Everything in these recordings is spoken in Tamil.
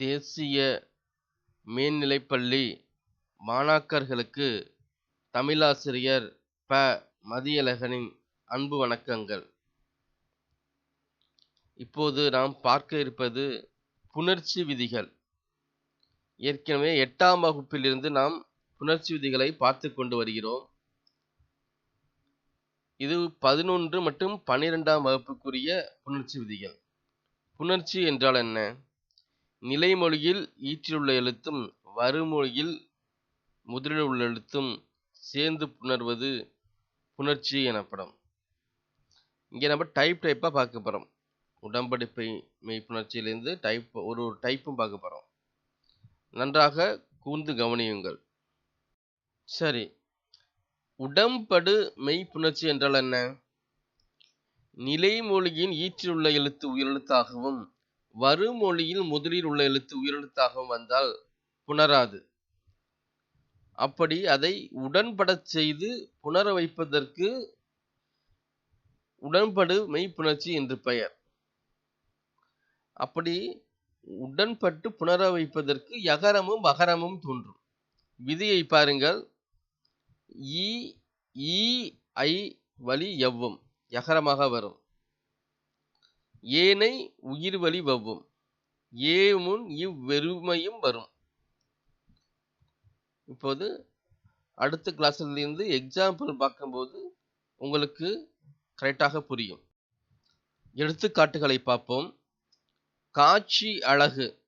தேசிய மேல்நிலைப்பள்ளி மாணாக்கர்களுக்கு தமிழாசிரியர் ப. மதியழகனின் அன்பு வணக்கங்கள். இப்போது நாம் பார்க்க இருப்பது புணர்ச்சி விதிகள். ஏற்கனவே எட்டாம் வகுப்பிலிருந்து நாம் புணர்ச்சி விதிகளை பார்த்து கொண்டு வருகிறோம். இது பதினொன்று மற்றும் பன்னிரெண்டாம் வகுப்புக்குரிய புணர்ச்சி விதிகள். புணர்ச்சி என்றால் என்ன? நிலைமொழியில் ஈற்றிலுள்ள எழுத்தும் வருமொழியில் முதலில் உள்ள எழுத்தும் சேர்ந்து புணர்வது புணர்ச்சி எனப்படும். இங்கே நம்ம டைப் டைப்பாக பார்க்க போகிறோம் உடம்படிப்பை மெய்ப்புணர்ச்சியிலேருந்து டைப் ஒரு ஒரு டைப்பும் பார்க்க போகிறோம் நன்றாக கூர்ந்து கவனியுங்கள். சரி. உடம்படு மெய்ப்புணர்ச்சி என்றால் என்ன? நிலைமொழியின் ஈற்றிலுள்ள எழுத்து உயிரெழுத்தாகவும் வருமொழியில் முதலில் உள்ள எழுத்து உயிரெழுத்தாகவும் வந்தால் புணராது. அப்படி அதை உடன்படச் செய்து புணர வைப்பதற்கு உடன்படு மெய்ப்புணர்ச்சி என்று பெயர். அப்படி உடன்பட்டு புணர வைப்பதற்கு யகரமும் அகரமும் தோன்றும். விதியை பாருங்கள். ஈ ஈ ஐ வழி எவ்வும் யகரமாக வரும். ஏனை உயிர் வழி வவ்வும். முன் இவ்வெருமையும் வரும். இப்போது அடுத்த கிளாஸ்லேருந்து எக்ஸாம்பிள் பார்க்கும்போது உங்களுக்கு கரெக்டாக புரியும். எடுத்துக்காட்டுகளை பார்ப்போம். காட்சி அழகு.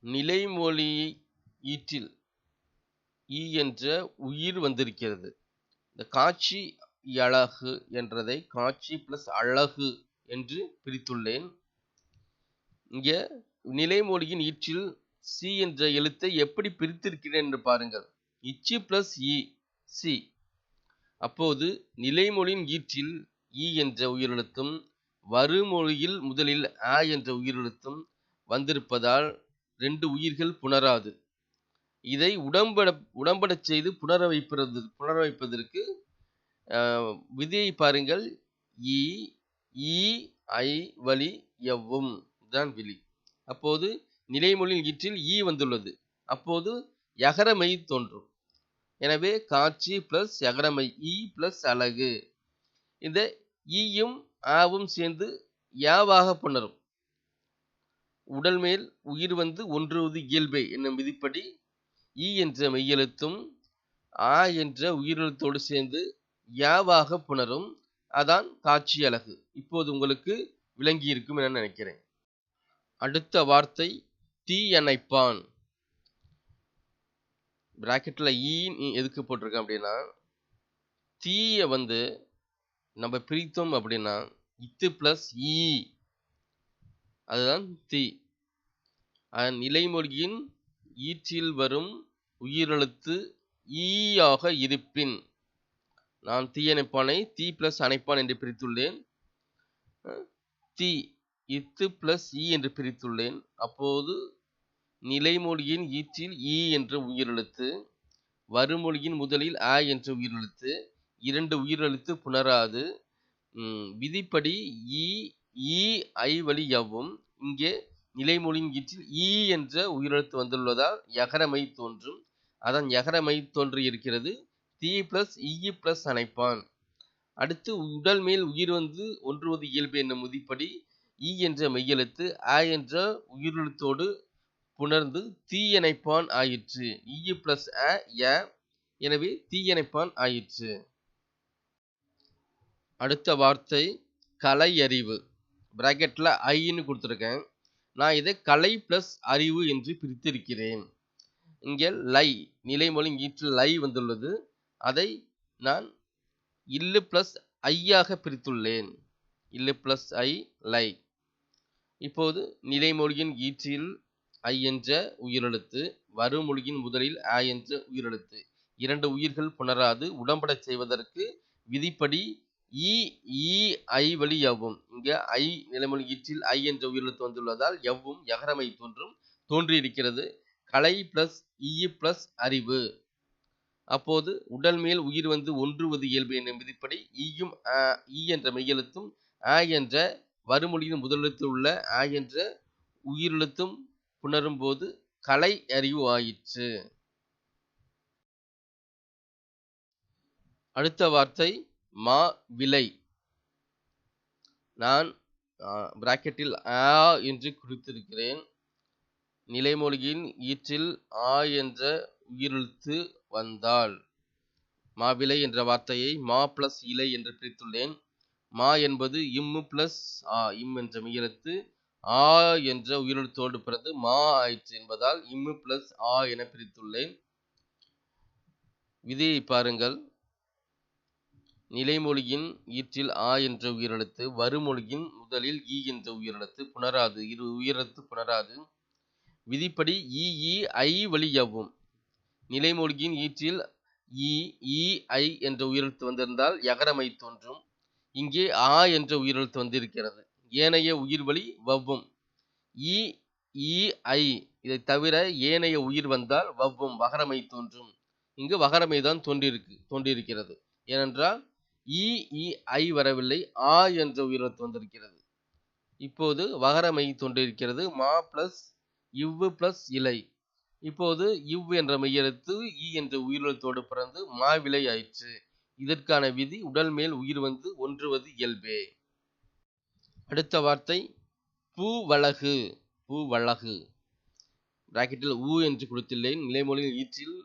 நிலைமொழி ஈற்றில் ஈ என்ற உயிர் வந்திருக்கிறது. இந்த காட்சி அழகு என்றதை காட்சி பிளஸ் அழகு என்று பிரித்துள்ளேன். இங்கே நிலைமொழியின் ஈற்றில் சி என்ற எழுத்தை எப்படி பிரித்திருக்கிறேன் என்று பாருங்கள். இச்சி பிளஸ் இ சி அப்போது நிலைமொழியின் ஈற்றில் இ என்ற உயிரெழுத்தும் வருமொழியில் முதலில் ஆ என்ற உயிரெழுத்தும் வந்திருப்பதால் ரெண்டு உயிர்கள் புணராது. இதை உடம்பட உடம்படச் செய்து புணர வைப்பது புணர வைப்பதற்கு விதியை பாருங்கள். இ ஈ ஐ வழி எவ்வும். தான் விழி அப்போது நிலைமொழியின் ஈற்றில் ஈ வந்துள்ளது. அப்போது யகரமை தோன்றும். எனவே காட்சி பிளஸ் யகரமை ஈ பிளஸ் அழகு. இந்த ஈயும் ஆவும் சேர்ந்து யாவாக புணரும். உடல் மேல் உயிர் வந்து ஒன்றுவது இயல்பே என்னும் விதிப்படி ஈ என்ற மெய்யெழுத்தும் ஆ என்ற உயிரெழுத்தோடு சேர்ந்து யாவாக புணரும் அதான் காட்சி அழகு. இப்போது உங்களுக்கு விளங்கி இருக்கும் என நினைக்கிறேன். அடுத்த வார்த்தை தீயணைப்பான் பிராக்கெட்டில் ஈ எதுக்கு போட்டிருக்கேன் அப்படின்னா தீயை வந்து நம்ம பிரித்தோம் அப்படின்னா இத்து ப்ளஸ் ஈ. அதுதான் தீ. அதன் நிலைமொழியின் ஈற்றில் வரும் உயிரெழுத்து ஈயாக இருப்பின். நான் தீயணைப்பானை தீ பிளஸ் அணைப்பான் என்று பிரித்துள்ளேன். தீ இத்து பிளஸ் ஈ என்று பிரித்துள்ளேன். அப்போது நிலைமொழியின் ஈற்றில் ஈ என்ற உயிரெழுத்து வருமொழியின் முதலில் ஆ என்ற உயிரெழுத்து இரண்டு உயிரெழுத்து புணராது. விதிப்படி ஈ ஈ ஐ வழி எவ்வும் இங்கே நிலைமொழியின் ஈற்றில் ஈ என்ற உயிரெழுத்து வந்துள்ளதால் யகரமை தோன்றும். அதன் யகரமை தோன்றி இருக்கிறது தீ பிளஸ் இஇ பிளஸ் அணைப்பான். அடுத்து உடல் மேல் உயிர் வந்து ஒன்றுவது இயல்பு என்னும் முதிப்படி ஈ என்ற மெய்யெழுத்து ஆ என்ற உயிரெழுத்தோடு புணர்ந்து தீயணைப்பான் ஆயிற்று. இ பிளஸ் அ ய எனவே தீயணைப்பான் ஆயிற்று. அடுத்த வார்த்தை கலை அறிவு. பிராக்கெட்டில் ஐன்னு கொடுத்துருக்கேன். நான் இதை கலை பிளஸ் அறிவு என்று பிரித்திருக்கிறேன். இங்கே லை நிலைமொழி ஈற்று லை வந்துள்ளது. அதை நான் இல்லு ப்ளஸ் ஐயாக பிரித்துள்ளேன். இல்லு ப்ளஸ் ஐ லை இப்போது நிலைமொழியின் ஈற்றில் ஐ என்ற உயிரெழுத்து வருமொழியின் முதலில் ஆ என்ற உயிரெழுத்து. இரண்டு உயிர்கள் புணராது உடம்படச் செய்வதற்கு விதிப்படி இ ஈ ஐ வழி எவ்வும் இங்கே ஐ நிலைமொழி ஈற்றில் ஐ என்ற உயிரெழுத்து வந்துள்ளதால் எவ்வும் யகரமை தோன்றும் தோன்றியிருக்கிறது. கலை பிளஸ் இ பிளஸ் அறிவு. அப்போது உடல் மேல் உயிர் வந்து ஒன்றுவது இயல்பு என்னும் விதிப்படி ஈயும் ஈ என்ற மெய்யெழுத்தும் ஆ என்ற வருமொழியின் முதலெழுத்தில் உள்ள ஆ என்ற உயிரெழுத்தும் புணரும்போது கலை அறிவு ஆயிற்று. அடுத்த வார்த்தை மா விலை. நான் பிராக்கெட்டில் ஆ என்று குறித்திருக்கிறேன். நிலைமொழியின் ஈற்றில் ஆ என்ற உயிரிழுத்து வந்தாள். மாவிலை என்ற வார்த்தையை மா பிளஸ் இலை என்று பிரித்துள்ளேன். மா என்பது இம்மு பிளஸ் ஆ இம் என்ற மெய்யெழுத்து ஆ என்ற உயிரெழுத்தோடு பிறந்து மா ஆயிற்று என்பதால் இம்மு பிளஸ் ஆ என பிரித்துள்ளேன். விதியை பாருங்கள். நிலைமொழியின் ஈற்றில் ஆ என்ற உயிரெழுத்து வருமொழியின் முதலில் ஈ என்ற உயிரெழுத்து புணராது. இரு உயிரெழுத்து புணராது. விதிப்படி இ ஐ வழியவும் நிலைமூழ்கியின் ஈற்றில் இ ஐ என்ற உயிரெழுத்து வந்திருந்தால் யகரமை தோன்றும். இங்கே ஆ என்ற உயிரெழுத்து வந்திருக்கிறது. ஏனைய உயிர் வழி வவ்வும். இ இ ஐ இதை தவிர ஏனைய உயிர் வந்தால் வவ்வும் வகரமை தோன்றும். இங்கு வகரமை தான் தோன்றியிருக்கு தோன்றியிருக்கிறது. ஏனென்றால் இ இ ஐ வரவில்லை ஆ என்ற உயிரெழுத்து வந்திருக்கிறது. இப்போது வகரமை தோன்றியிருக்கிறது மா பிளஸ் இவ்வு பிளஸ் இலை. இப்போது இவ் என்ற மெய்யெழுத்து ஈ என்ற உயிரெழுத்தோடு பிறந்து மாவிலை ஆயிற்று. இதற்கான விதி உடல் மேல் உயிர் வந்து ஒன்றுவது இயல்பே. அடுத்த வார்த்தை பூவழகு பூவழகு பிராக்கெட்டில் ஊ என்று கொடுத்துள்ளேன். நிலைமொழியில் ஈற்றில்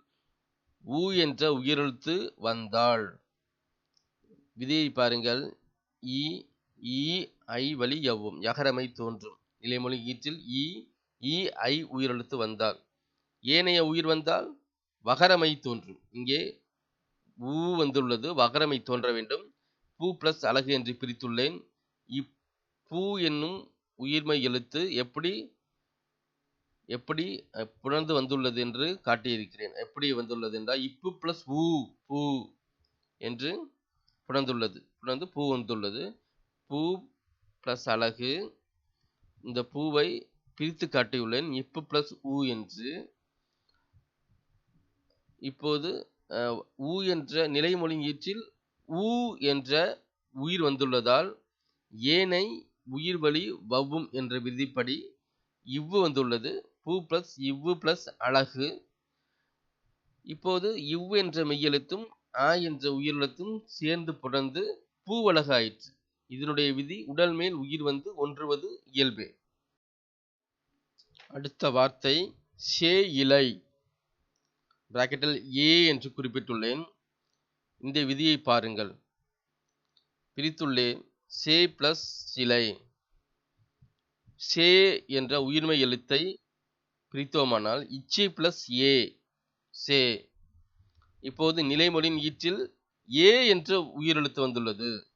ஊ என்ற உயிரெழுத்து வந்தாள். விதியை பாருங்கள். இ இ ஐ வழி எவ்வும் யகரமை தோன்றும். நிலைமொழி ஈற்றில் இ இ ஐ உயிரெழுத்து வந்தாள். ஏனைய உயிர் வந்தால் வகரமை தோன்றும். இங்கே ஊ வந்துள்ளது வகரமை தோன்ற வேண்டும். பூ பிளஸ் அழகு என்று பிரித்துள்ளேன். இப்பூ என்னும் உயிர்மை எழுத்து எப்படி எப்படி புணர்ந்து வந்துள்ளது என்று காட்டியிருக்கிறேன். எப்படி வந்துள்ளது என்றால் இப்பு பிளஸ் ஊ பூ என்று புணர்ந்துள்ளது புணர்ந்து பூ வந்துள்ளது. பூ பிளஸ் அழகு இந்த பூவை பிரித்து காட்டியுள்ளேன். இப்பு பிளஸ் ஊ என்று இப்போது ஊ என்ற நிலைமொழி ஈற்றில் ஊ என்ற உயிர் வந்துள்ளதால் ஏனை உயிர் வழி வவ்வும் என்ற விதிப்படி இவ்வு வந்துள்ளது. பூ பிளஸ் இவ்வு பிளஸ் அழகு. இப்போது இவ் என்ற மெய்யெழுத்தும் ஆ என்ற உயிரெழுத்தும் சேர்ந்து புணர்ந்து பூவழகு ஆயிற்று இதனுடைய விதி உடல் மேல் உயிர் வந்து ஒன்றுவது இயல்பே. அடுத்த வார்த்தை சே இலை. பிராக்கெட்டில் ஏ என்று குறிப்பிட்டுள்ளேன். இந்த விதியை பாருங்கள். பிரித்துள்ளேன் சே பிளஸ் சிலை. சே என்ற உயிர்மை எழுத்தை பிரித்தோமானால் இச்சே பிளஸ் ஏ சே இப்போது நிலைமொழியின் ஈற்றில் ஏ என்ற உயிரெழுத்து வந்துள்ளது.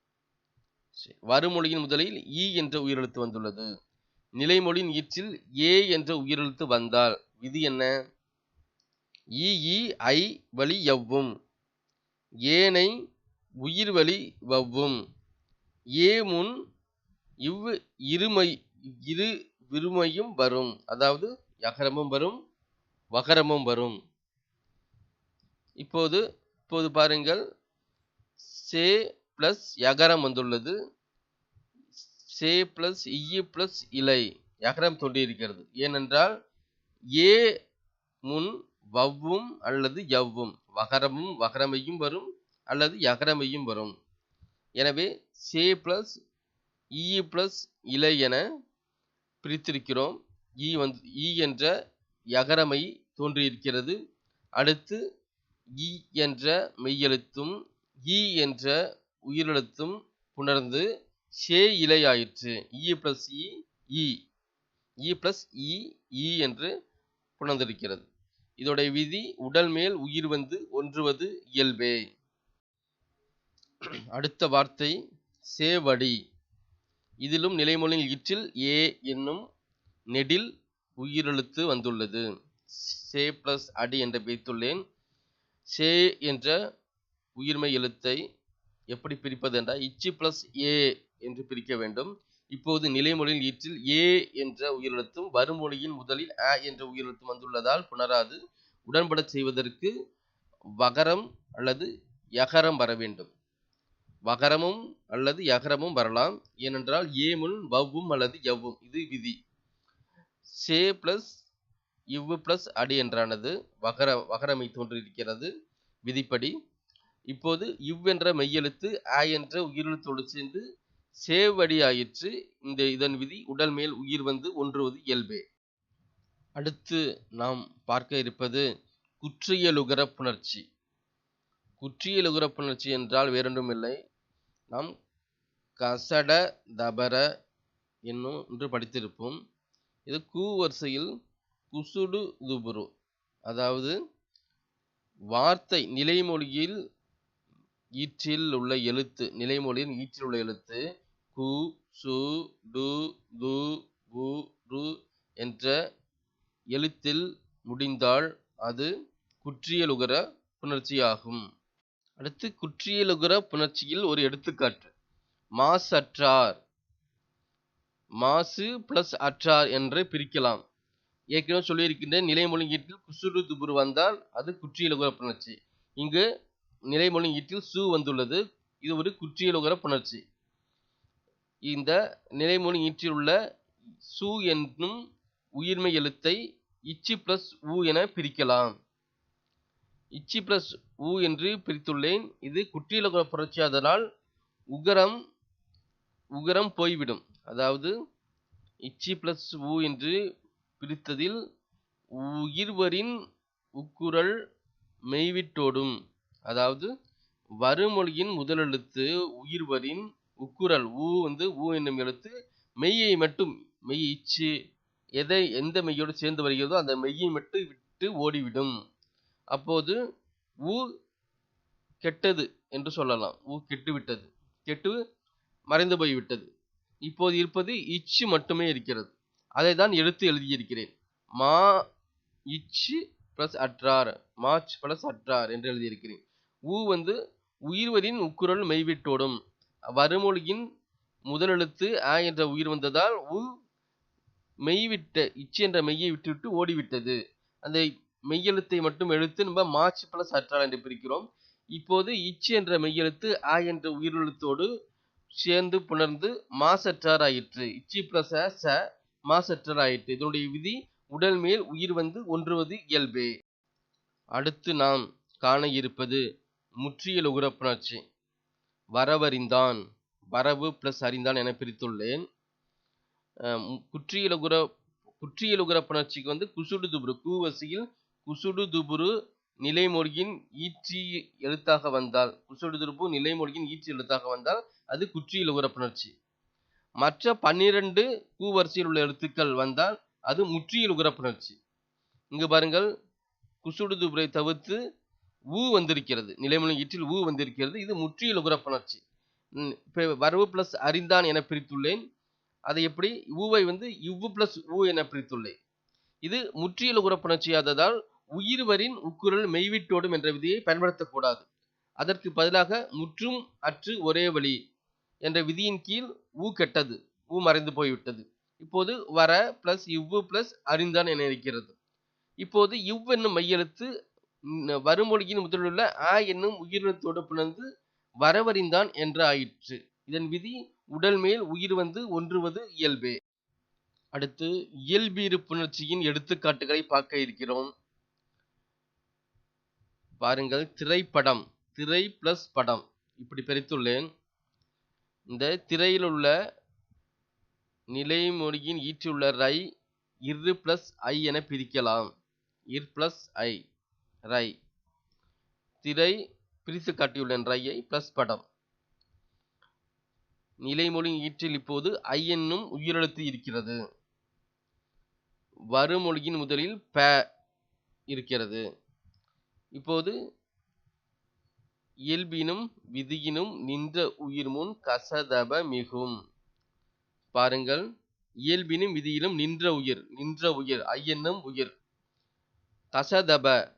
வருமொழியின் முதலில் ஈ என்ற உயிரெழுத்து வந்துள்ளது. நிலைமொழியின் ஈற்றில் ஏ என்ற உயிரெழுத்து வந்தால் விதி என்ன? இஇஐ வழி எவ்வும் ஏனை உயிர் வழி வவ்வும். ஏ முன் இவ் இருமை இரு விருமையும் வரும். அதாவது யகரமும் வரும் வகரமும் வரும். இப்போது இப்போது பாருங்கள். சே பிளஸ் யகரம் வந்துள்ளது. சே பிளஸ் இ பிளஸ் இலை. யகரம் தோன்றியிருக்கிறது. ஏனென்றால் ஏ முன் வவ்வும் அல்லது யவ்வும். வகரமும் வகரமையும் வரும் அல்லது யகரமையும் வரும். எனவே சே பிளஸ் இ பிளஸ் இலை என பிரித்திருக்கிறோம். ஈ வந்து ஈ என்ற யகரமை தோன்றியிருக்கிறது. அடுத்து இ என்ற மெய்யெழுத்தும் இ என்ற உயிரெழுத்தும் புணர்ந்து ஷே இலை ஆயிற்று இ பிளஸ் இ இ. இ பிளஸ் இ இ என்று புணர்ந்திருக்கிறது. இதோடைய விதி உடல் மேல் உயிர் வந்து ஒன்றுவது இயல்பே. அடுத்த வார்த்தை சேவடி. இதிலும் நிலைமொழியில் ஈற்றில் ஏ என்னும் நெடில் உயிரெழுத்து வந்துள்ளது. சே பிளஸ் அடி என்று பிரித்துள்ளேன் சே என்ற உயிர்மை எழுத்தை எப்படி பிரிப்பது என்றால் இச்சி பிளஸ் ஏ என்று பிரிக்க வேண்டும். இப்போது நிலைமொழியின் ஈற்றில் ஏ என்ற உயிரெழுத்தும் வருமொழியின் முதலில் அ என்ற உயிரெழுத்தும் வந்துள்ளதால் புணராது. உடன்படச் செய்வதற்கு வகரம் அல்லது யகரம் வர வேண்டும். வகரமும் அல்லது யகரமும் வரலாம். ஏனென்றால் ஏ முன் வவ்வும் அல்லது எவ்வும் இது விதி. சே பிளஸ் இவ்வு பிளஸ் அடி என்றானது. வகர வகரமை தோன்றியிருக்கிறது. விதிப்படி. இப்போது இவ் என்ற மெய்யெழுத்து ஆ என்ற உயிரெழுத்தோடு சேர்ந்து சேவடி ஆயிற்று இந்த இதன் விதி உடல் மேல் உயிர் வந்து ஒன்றுவது இயல்பே. அடுத்து நாம் பார்க்க இருப்பது குற்றியலுகர புணர்ச்சி. குற்றியலுகர புணர்ச்சி என்றால் வேறொன்றும் இல்லை. நாம் கசட தபர என்னும் என்று படித்திருப்போம். இது கூ வரிசையில் குசுடு துபுரு. அதாவது வார்த்தை நிலைமொழியில் ஈற்றில் உள்ள எழுத்து நிலைமொழியின் ஈற்றில் உள்ள எழுத்து. கு சு டு து கு ரு என்ற எழுத்தில் முடிந்தால் அது குற்றியலுகர புணர்ச்சியாகும். அடுத்து குற்றியலுகர புணர்ச்சியில் ஒரு எடுத்துக்காட்டு. மாசற்றார். மாசு பிளஸ் அற்றார் என்று பிரிக்கலாம். ஏற்கனவே சொல்லியிருக்கின்ற நிலைமொழி ஈட்டில் துபுரு வந்தால் அது குற்றியலுகர புணர்ச்சி. இங்கு நிலைமொழி ஈட்டில் சு வந்துள்ளது. இது ஒரு குற்றியலுகர புணர்ச்சி. இந்த நிலைமொழி ஈற்றில் உள்ள சு என்னும் உயிர்மை எழுத்தை இச்சி பிளஸ் உ என பிரிக்கலாம். இச்சி பிளஸ் உ என்று பிரித்துள்ளேன். இது குற்றியலகுல புரட்சி அதனால் உகரம் உகரம் போய்விடும். அதாவது இச்சி பிளஸ் உ என்று பிரித்ததில் உயிர்வரின் உக்குரல் மெய்விட்டோடும் அதாவது வருமொழியின் முதலெழுத்து உயிர்வரின் உக்குரல் ஊ வந்து ஊ என்னும் எழுத்து மெய்யை மட்டும் மெய் இச்சு எதை எந்த மெய்யோடு சேர்ந்து வருகிறதோ அந்த மெய்யை மட்டும் விட்டு ஓடிவிடும். அப்போது ஊ கெட்டது என்று சொல்லலாம். ஊ கெட்டு விட்டது கெட்டு மறைந்து போய்விட்டது. இப்போது இருப்பது இச்சு மட்டுமே இருக்கிறது. அதை தான் எடுத்து எழுதியிருக்கிறேன். மா இச்சு பிளஸ் அற்றார் மாச் பிளஸ் அற்றார் என்று எழுதியிருக்கிறேன். ஊ வந்து உயிர்வரின் உக்குரல் மெய்விட்டோடும் வருமொழியின் முதலெழுத்து ஆ என்ற உயிர் வந்ததால் உ மெய்விட்ட இச்சு என்ற மெய்யை விட்டுவிட்டு ஓடிவிட்டது. அந்த மெய்யெழுத்தை மட்டும் எழுத்து நம்ம மார்ச் பிளஸ் அற்றால் என்று பிரிக்கிறோம். இப்போது இச்சு என்ற மெய்யெழுத்து ஆ என்ற உயிரெழுத்தோடு சேர்ந்து புணர்ந்து மாசற்றார் ஆயிற்று இச்சி பிளஸ் ச மாசற்றார் ஆயிற்று இதனுடைய விதி உடல் மேல் உயிர் வந்து ஒன்றுவது இயல்பே. அடுத்து நாம் காண இருப்பது முற்றியல் உகுரப்புணர்ச்சி வரவறிந்தான். வரவு பிளஸ் அறிந்தான் என பிரித்துள்ளேன். குற்றியலுகுர குற்றியலுகுர புணர்ச்சிக்கு வந்து குசுடு துபுரு கூவசியில் குசுடு துபுரு நிலைமொழியின் ஈச்சி எழுத்தாக வந்தால் குசுடு துருப்பு நிலைமொழியின் ஈச்சி எழுத்தாக வந்தால் அது குற்றியலுகுர புணர்ச்சி. மற்ற பன்னிரண்டு கூவரிசையில் உள்ள எழுத்துக்கள் வந்தால் அது முற்றியலுகுர புணர்ச்சி. இங்கு பாருங்கள் குசுடு துபுரை தவிர்த்து ஊ வந்திருக்கிறது. நிலைமொழி ஈற்றில் ஊ வந்திருக்கிறது. இது முற்றியலுகுர புணர்ச்சி. இப்போ வரவு பிளஸ் அறிந்தான் என பிரித்துள்ளேன். அதை எப்படி? ஊவை வந்து இவ்வு பிளஸ் ஊ என பிரித்துள்ளேன். இது முற்றியல் உறப்புணர்ச்சியாததால் உயிர்வரின் உக்குரல் மெய்விட்டோடும் என்ற விதியை பயன்படுத்தக்கூடாது. அதற்கு பதிலாக முற்றும் அற்று ஒரே வழி என்ற விதியின் கீழ் ஊ கெட்டது. ஊ மறைந்து போய்விட்டது. இப்போது வர பிளஸ் இவ்வு பிளஸ் அறிந்தான் என இருக்கிறது. இப்போது இவ் என்னும் மையெழுத்து வருமொழியின் முதலுள்ள ஆ என்னும் உயிரினத்தோடு புணர்ந்து வரவறிந்தான் என்று ஆயிற்று இதன் விதி உடல் மேல் உயிர் வந்து ஒன்றுவது இயல்பே. அடுத்து இயல்பீறு புணர்ச்சியின் எடுத்துக்காட்டுகளை பார்க்க இருக்கிறோம். பாருங்கள் திரைப்படம். திரை பிளஸ் படம். இப்படி பிரித்துள்ளேன். இந்த திரையில் உள்ள நிலைமொழியின் ஈற்றியுள்ள ரை இரு பிளஸ் ஐ என பிரிக்கலாம். இர் பிளஸ் ஐ. ரை. திரை பிரித்து காட்டியுள்ளேன் ரையை பிளஸ் படம். நிலைமொழி ஈற்றில் இப்போது ஐ என்னும் உயிரெழுத்து இருக்கிறது. வருமொழியின் முதலில் ப இருக்கிறது. இப்போது இயல்பினும் விதியினும் நின்ற உயிர் முன் கசதப மிகும். பாருங்கள் இயல்பினும் விதியிலும் நின்ற உயிர் நின்ற உயிர் ஐ என்னும் உயிர். கசதப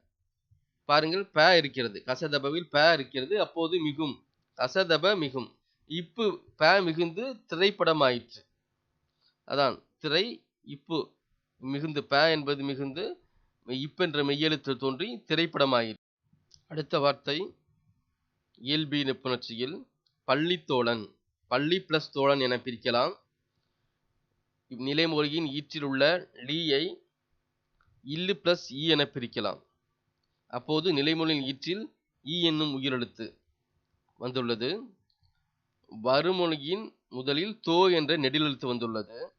பாருங்கள் ப இருக்கிறது. கசதபவில் ப இருக்கிறது. அப்போது மிகும். கசதப மிகும். இப்பு ப மிகுந்து திரைப்படமாயிற்று. அதான் திரை இப்பு மிகுந்து ப என்பது மிகுந்து இப்பென்ற மெய்யெழுத்து தோன்றி திரைப்படமாயிற்று. அடுத்த வார்த்தை இயல்பி நிப்புணர்ச்சியில் பள்ளித்தோழன். பள்ளி பிளஸ் தோழன் என பிரிக்கலாம். நிலைமொழியின் ஈற்றில் உள்ள லீயை இல்லு பிளஸ் இ என பிரிக்கலாம். அப்போது நிலைமொழியின் ஈற்றில் ஈ என்னும் உயிரெழுத்து வந்துள்ளது. வருமொழியின் முதலில் தோ என்ற நெடிலெழுத்து வந்துள்ளது.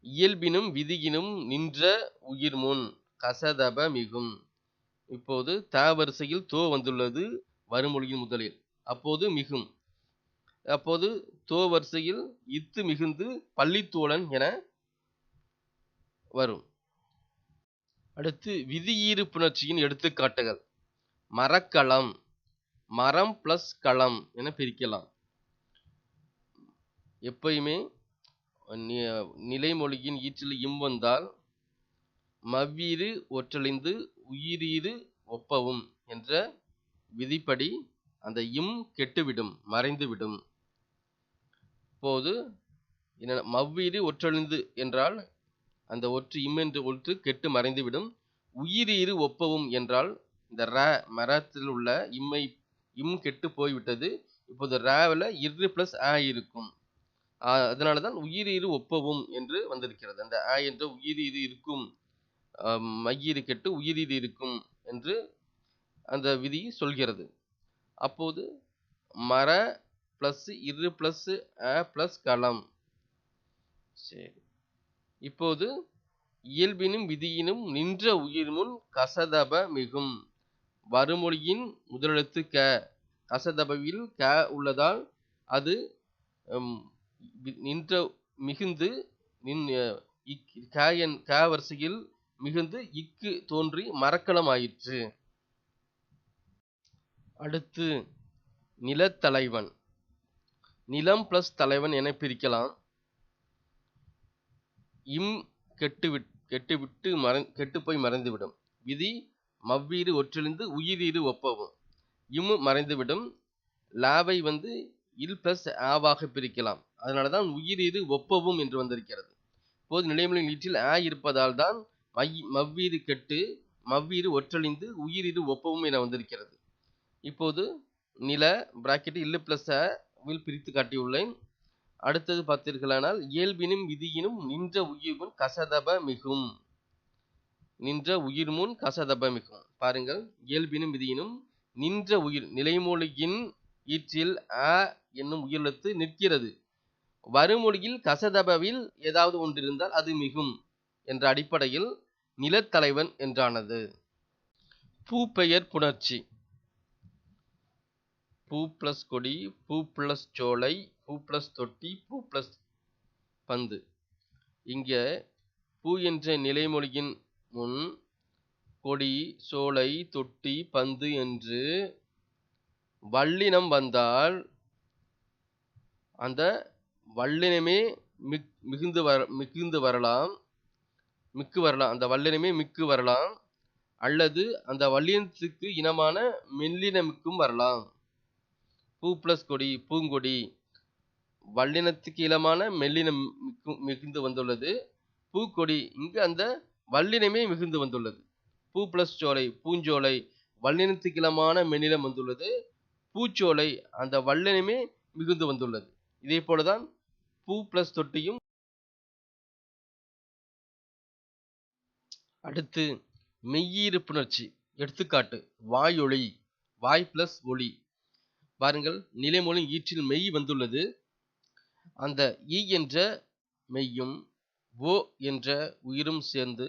இயல்பினும் விதியினும் நின்ற உயிர் முன் கசதப மிகும். இப்போது த வரிசையில் தோ வந்துள்ளது வருமொழியின் முதலில். அப்போது மிகும். அப்போது தோ வரிசையில் இத்து மிகுந்து பள்ளித்தோழன் என வரும். அடுத்து விதியீறு புணர்ச்சியின் எடுத்துக்காட்டுகள். மரக்களம் மரம் பிளஸ் களம் என பிரிக்கலாம். எப்பயுமே நிலைமொழியின் ஈற்றில் இம் வந்தால் மவ்வீறு ஒற்றழிந்து உயிரீறு ஒப்பவும் என்ற விதிப்படி அந்த இம் கெட்டுவிடும் மறைந்துவிடும். இப்போது என்ன மவ்வீறு ஒற்றழிந்து என்றால் அந்த ஒற்று இம் என்று ஒற்று கெட்டு மறைந்துவிடும். உயிரீறு ஒப்பவும் என்றால் இந்த ர மரத்தில் உள்ள இம்மை இம் கெட்டு போய்விட்டது. இப்போது ரவில் இரு பிளஸ் ஆ இருக்கும். அதனால தான் உயிரீறு ஒப்பவும் என்று வந்திருக்கிறது. அந்த ஆ என்ற உயிரீறு இருக்கும். ஆம், மையீறு கெட்டு உயிரீறு இருக்கும் என்று அந்த விதி சொல்கிறது. அப்போது மர ப்ளஸ் இரு ப்ளஸ் அ ப்ளஸ் களம் சரி. இப்போது இயல்பினும் விதியினும் நின்ற உயிர் முன் கசதப மிகும். வருமொழியின் முதலெழுத்து க. கசதபவில் க உள்ளதால் அது நின்ற மிகுந்து நின் இக் க என் க வரிசையில் மிகுந்து இக்கு தோன்றி மரக்கலம் ஆயிற்று அடுத்து நிலத்தலைவன். நிலம் பிளஸ் தலைவன் என பிரிக்கலாம். இம் கெட்டுவிட் கெட்டுவிட்டு மறை கெட்டுப்போய் மறைந்துவிடும். விதி மவ்வீறு ஒற்றிழிந்து உயிரீறு ஒப்பவும். இம் மறைந்துவிடும். லாவை வந்து இல் பிளஸ் ஆவாக பிரிக்கலாம். அதனால தான் உயிரீறு ஒப்பவும் என்று வந்திருக்கிறது. இப்போது நிலைமொழியின் ஈற்றில் ஆ இருப்பதால் தான் மை மவ்வீறு கெட்டு மவ்வீறு ஒற்றழிந்து உயிரீறு ஒப்பவும் என வந்திருக்கிறது. இப்போது நில பிராக்கெட் இல்லு பிளஸ் வில் பிரித்து காட்டியுள்ளேன். அடுத்தது பார்த்தீர்களானால் இயல்பினும் விதியினும் நின்ற உயிர் முன் கசதப மிகும். நின்ற உயிர் முன் கசதப மிகும். பாருங்கள் இயல்பினும் விதியினும் நின்ற உயிர் நிலைமொழியின் ஈற்றில் அ என்னும் உயிரெழுத்து நிற்கிறது. வருமொழியில் கசதபவில் ஏதாவது ஒன்றிருந்தால் அது மிகும் என்ற அடிப்படையில் நிலத்தலைவன் என்றானது. பூப்பெயர் புணர்ச்சி. பூ பிளஸ் கொடி பூ பிளஸ் சோலை பூ ப்ளஸ் தொட்டி பூ ப்ளஸ் பந்து. இங்கே பூ என்ற நிலைமொழியின் முன் கொடி சோலை தொட்டி பந்து என்று வல்லினம் வந்தால் அந்த வல்லினமே மிக் மிகுந்து வர மிகுந்து வரலாம். மிக்கு வரலாம். அந்த வல்லினமே மிக்கு வரலாம். அல்லது அந்த வல்லினத்துக்கு இனமான மெல்லினமிக்கும் வரலாம். பூ ப்ளஸ் கொடி பூங்கொடி. வல்லினத்துக்கு இளமான மெல்லினம் மிகுந்து வந்துள்ளது. பூக்கொடி இங்கு அந்த வல்லினமே மிகுந்து வந்துள்ளது. பூ பிளஸ் சோலை பூஞ்சோலை வல்லினத்துக்கு இளமான மெல்லினம் வந்துள்ளது. பூச்சோலை அந்த வல்லினமே மிகுந்து வந்துள்ளது. இதே போலதான் பூ பிளஸ் தொட்டியும் அடுத்து மெய்யீறு புணர்ச்சி எடுத்துக்காட்டு வாயொளி வாய் பிளஸ் ஒளி பாருங்கள் நிலைமொழி ஈற்றில் மெய் வந்துள்ளது. அந்த ஈ என்ற மெய்யும் ஓ என்ற உயிரும் சேர்ந்து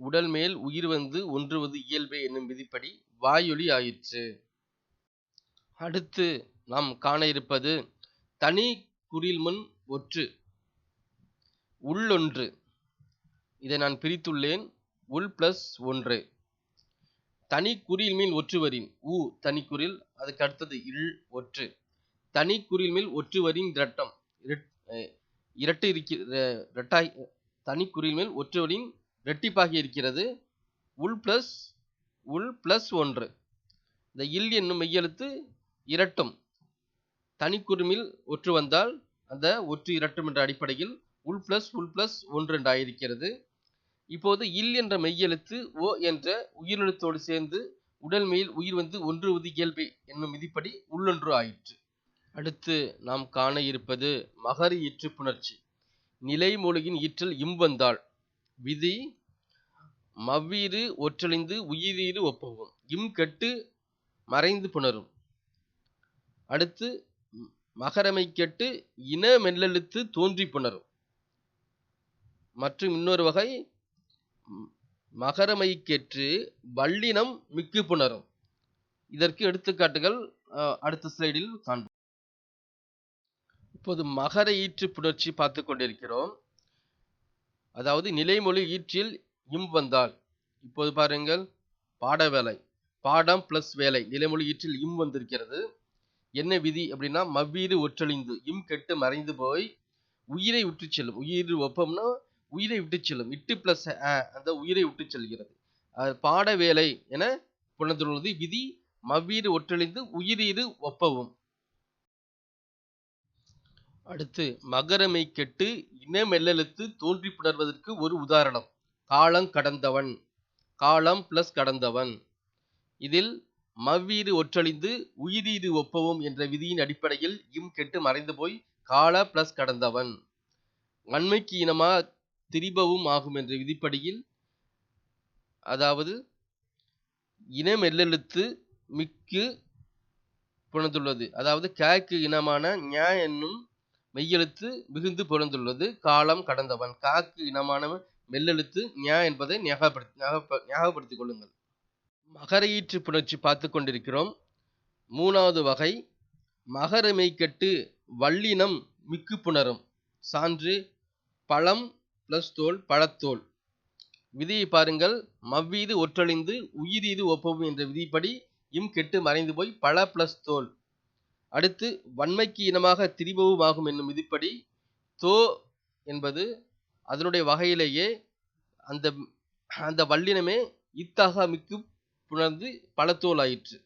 உடல் மேல் உயிர் வந்து ஒன்றுவது இயல்பே என்னும் விதிப்படி வாயொலி ஆயிற்று. அடுத்து நாம் காண இருப்பது தனி குறில் முன் ஒற்று உள்ளொன்று. இதை நான் பிரித்துள்ளேன். உள் பிளஸ் ஒன்று. தனி குறில் மேல் ஒற்று வரின் ஊ தனி குறில் அதுக்கு அடுத்தது இல் ஒற்று. தனி குறில் மேல் ஒற்று வரின் இரட்டு இருக்கிற இரட்டாய் தனி குறியின் மேல் ஒற்றவரின் இரட்டிப்பாகி இருக்கிறது. உள் பிளஸ் உள் பிளஸ் ஒன்று. இந்த இல் என்னும் மெய்யெழுத்து இரட்டும். தனி குறுமில் ஒற்று வந்தால் அந்த ஒற்று இரட்டும் என்ற அடிப்படையில் உள் பிளஸ் உள் பிளஸ் ஒன்று என்று ஆயிருக்கிறது இப்போது இல் என்ற மெய்யெழுத்து ஓ என்ற உயிரெழுத்தோடு சேர்ந்து உடல் மேல் உயிர் வந்து ஒன்று உதி இயல்பே என்னும் விதிப்படி உள்ளொன்று ஆயிற்று. அடுத்து நாம் காண இருப்பது மகரி ஈற்று புணர்ச்சி நிலைமொழியின் ஈற்றல் இம்வந்தாள் விதி மவ்வீறு ஒற்றழிந்து உயிரீறு ஒப்பவும். இம் கெட்டு மறைந்து புணரும். அடுத்து மகரமை கெட்டு இன மெல்லெழுத்து தோன்றி புணரும். மற்றும் இன்னொரு வகை மகரமை கெற்று வல்லினம் மிக்கு புணரும். இதற்கு எடுத்துக்காட்டுகள் அடுத்த ஸ்லைடில் காண்போம். இப்போது மகர ஈற்று புணர்ச்சி பார்த்து கொண்டிருக்கிறோம். அதாவது நிலைமொழி ஈற்றில் இம் வந்தால். இப்போது பாருங்கள். பாட வேலை. பாடம் பிளஸ் வேலை. நிலைமொழி ஈற்றில் இம் வந்திருக்கிறது. என்ன விதி அப்படின்னா மவ்வீறு ஒற்றழிந்து இம் கெட்டு மறைந்து போய் உயிரை விட்டு செல்லும். உயிர் ஒப்பம்னா உயிரை விட்டு செல்லும். இட்டு பிளஸ் அந்த உயிரை விட்டு செல்கிறது. அது பாட வேலை என புணர்ந்துள்ளது. விதி மவ்வீறு ஒற்றழிந்து உயிரீறு ஒப்பவும். அடுத்து மகரமை கெட்டு இன மெல்லெழுத்து தோன்றி புணர்வதற்கு ஒரு உதாரணம். காலம் கடந்தவன். காலம் பிளஸ் கடந்தவன். இதில் மவ்வீறு ஒற்றழிந்து உயிரீறு ஒப்பவும் என்ற விதியின் அடிப்படையில் இம் கெட்டு மறைந்து போய் கால பிளஸ் கடந்தவன். வன்மைக்கு இனமா திரிபவும் ஆகும் என்ற விதிப்படியில் அதாவது இன மெல்லெழுத்து மிக்கு புணர்ந்துள்ளது. அதாவது கேக்கு இனமான ஞ என்னும் மெய்யெழுத்து மிகுந்து பிறந்துள்ளது காலம் கடந்தவன். காக்கு இனமானவன் மெல்லெழுத்து ஞா என்பதை ஞாபகப்படுத்தி ஞாபகப்படுத்திக் கொள்ளுங்கள். மகர ஈற்று புணர்ச்சி பார்த்து கொண்டிருக்கிறோம். மூணாவது வகை. மகரமை கெட்டு வல்லினம் மிக்கு புணரும். சான்று பழம் பிளஸ் தோல் பழத்தோல். விதியை பாருங்கள். மவ்வீது ஒற்றழிந்து உயிரீது ஒப்பவும் என்ற விதிப்படி இம் கெட்டு மறைந்து போய் பழ பிளஸ் தோல். அடுத்து வன்மைக்கு இனமாக திரிபவும் ஆகும் என்னும் விதிப்படி தோ என்பது அதனுடைய வகையிலேயே அந்த அந்த வல்லினமே இத்தாக மிக்கு புணர்ந்து பல தோல் ஆயிற்று